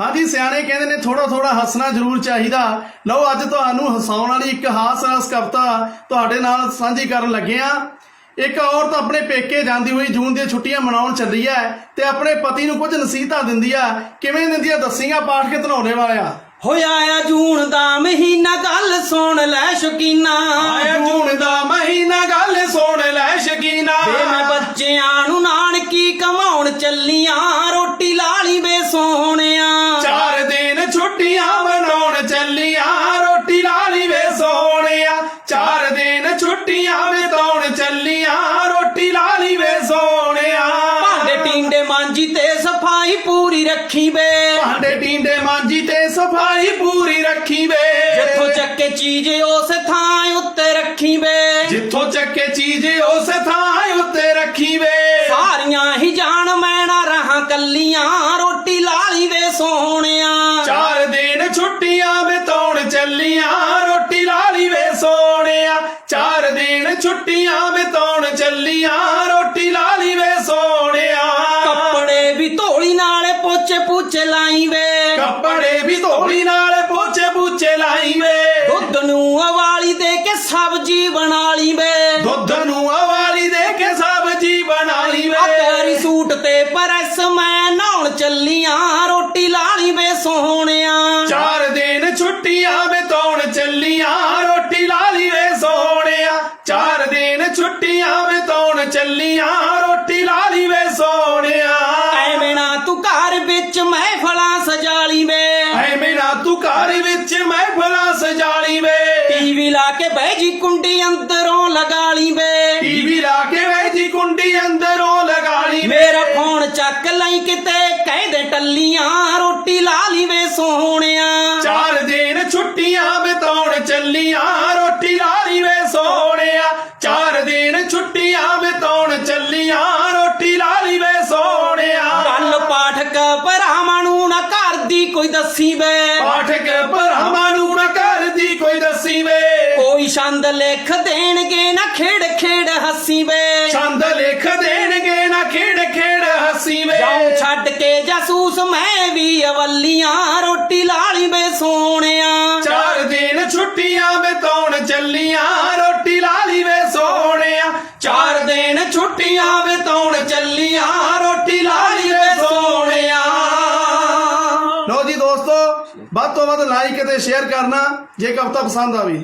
ਹਾਂਜੀ ਸਿਆਣੇ ਕਹਿੰਦੇ ਨੇ ਥੋੜਾ ਥੋੜਾ ਹੱਸਣਾ ਜ਼ਰੂਰ ਚਾਹੀਦਾ। ਲਓ ਅੱਜ ਤੁਹਾਨੂੰ ਹਸਾਉਣ ਵਾਲੀ ਇੱਕ ਹਾਸ ਰਸ ਕਵਿਤਾ ਤੁਹਾਡੇ ਨਾਲ ਸਾਂਝੀ ਕਰਨ ਲੱਗੇ ਆ ਇੱਕ ਔਰਤ ਆਪਣੇ ਪੇਕੇ ਜਾਂਦੀ ਹੋਈ ਜੂਨ ਦੀਆਂ ਛੁੱਟੀਆਂ ਮਨਾਉਣ ਚੱਲੀ ਹੈ ਤੇ ਆਪਣੇ ਪਤੀ ਨੂੰ ਕੁਝ ਨਸੀਹਤਾਂ ਦਿੰਦੀ ਆ ਕਿਵੇਂ ਦਿੰਦੀ ਆ ਦੱਸੀਆਂ ਪਾਠ ਕੇ ਧਨਾਉਣੇ ਵਾਲਿਆ ਹੋਇਆ ਆ ਜੂਨ ਦਾ ਮਹੀਨਾ ਗੱਲ ਸੁਣ ਲੈ ਸ਼ਕੀਨਾ। ਆਇਆ ਜੂਨ ਦਾ ਮਹੀਨਾ ਗੱਲ ਸੁਣ ਲੈ ਸ਼ਕੀਨਾ। ਵੇ ਮੈਂ ਬੱਚਿਆਂ ਨੂੰ ਸਫ਼ਾਈ ਪੂਰੀ ਰੱਖੀ ਵੇ ਭਾਂਡੇ ਟੀਂਡੇ ਮਾਂਜੀ ਤੇ ਸਫ਼ਾਈ ਪੂਰੀ ਰੱਖੀ ਵੇ ਜਿੱਥੋਂ ਚੱਕੇ ਚੀਜ਼ ਉਸ ਥਾਂ ਉੱਤੇ ਰੱਖੀ ਵੇ ਜਿੱਥੋਂ ਚੱਕੇ ਚੀਜ਼ ਉਸ ਥਾਂ ਉੱਤੇ ਰੱਖੀ ਵੇ ਸਾਰੀਆਂ ਹੀ ਜਾਣ ਮੈਂ ਨਾ ਰਹਾ ਕੱਲੀਆਂ ਧੋਲੀ ਨਾਲ ਪੋਚੇ ਪੂਚੇ ਲਾਈ ਵੇ ਦੁੱਧ ਨੂੰ ਉਵਾਲੀ ਦੇ ਕੇ ਸਬਜੀ ਬਣਾ ਲਈ ਵੇ। ਦੁੱਧ ਨੂੰ ਅਵਾਲੀ ਦੇ ਕੇ ਸਬਜੀ ਬਣਾ ਲਈ ਆ ਵੇ ਤੇਰੀ ਸੂਟ ਤੇ ਪ੍ਰੈਸ ਮੈਂ ਨਹਾਉਣ ਚੱਲੀਆਂ ਰੋਟੀ ਲਾਲੀ ਵੇ ਸੋਹਣਿਆ। ਚਾਰ ਦਿਨ ਛੁੱਟੀਆਂ ਬਿਤਾਉਣ ਚੱਲੀਆਂ ਰੋਟੀ ਲਾਲੀ ਵੇ ਸੋਹਣਿਆ। ਚਾਰ ਦਿਨ ਛੁੱਟੀਆਂ ਬਿਤਾਉਣ ਚੱਲੀਆਂ ਵਿੱਚ ਮਹਿਫਲਾਂ ਸਜਾਲੀ ਵੇ। ਟੀਵੀ ਲਾ ਕੇ ਬਹਿ ਜੀ ਕੁੰਡੀ ਅੰਦਰੋਂ ਲਗਾ ਲਈ ਵੇ। ਟੀਵੀ ਲਾ ਕੇ ਵੇਜੀ ਕੁੰਡੀ ਅੰਦਰੋਂ ਲਗਾ ਲਈ ਮੇਰਾ ਫੋਨ ਚੱਕ ਲਈ ਕਿਤੇ ਕਹਿੰਦੇ ਟੱਲੀਆਂ ਰੋਟੀ ਲਾ ਲਈ ਵੇ ਸੋਹਣਿਆ। ਚਾਰ ਦਿਨ ਛੁੱਟੀਆਂ ਬਿਤਾਉਣ ਚੱਲੀਆਂ ਰੋਟੀ ਲਾਲੀ ਵੇ ਸੋਹਣਿਆ। ਚਾਰ ਦਿਨ ਛੁੱਟੀਆਂ ਬਿਤਾਉਣ ਚੱਲੀਆਂ ਕਰਦੀ ਕੋਈ ਦੱਸੀ ਵੇ। ਪਾਠਕ ਭਰਾਵਾਂ ਨੂੰ ਨਾ ਕਰਦੀ ਕੋਈ ਦੱਸੀ ਵੇ। ਕੋਈ ਛੰਦ ਲਿਖ ਦੇਣਗੇ ਨਾ ਖੇੜ ਖੇੜ ਹੱਸੀ ਵੇ। ਛੰਦ ਲਿਖ ਦੇਣਗੇ ਨਾ ਖੇੜ ਖੇੜ ਹੱਸੀ ਵੇ। ਜਾਉ ਛੱਡ ਕੇ ਜਾਸੂਸ ਮੈਂ ਵੀ ਅਵੱਲੀਆਂ ਰੋਟੀ ਲਾਲੀ ਵੇ ਸੋਹਣਿਆ। ਚਾਰ ਦਿਨ ਛੁੱਟੀਆਂ ਬਿਤਾਉਣ ਚੱਲੀਆਂ ਰੋਟੀ ਲਾਲੀ ਵੱਧ ਤੋਂ ਵੱਧ ਲਾਈਕ ਅਤੇ ਸ਼ੇਅਰ ਕਰਨਾ ਜੇ ਕਵਿਤਾ ਪਸੰਦ ਆਵੇ।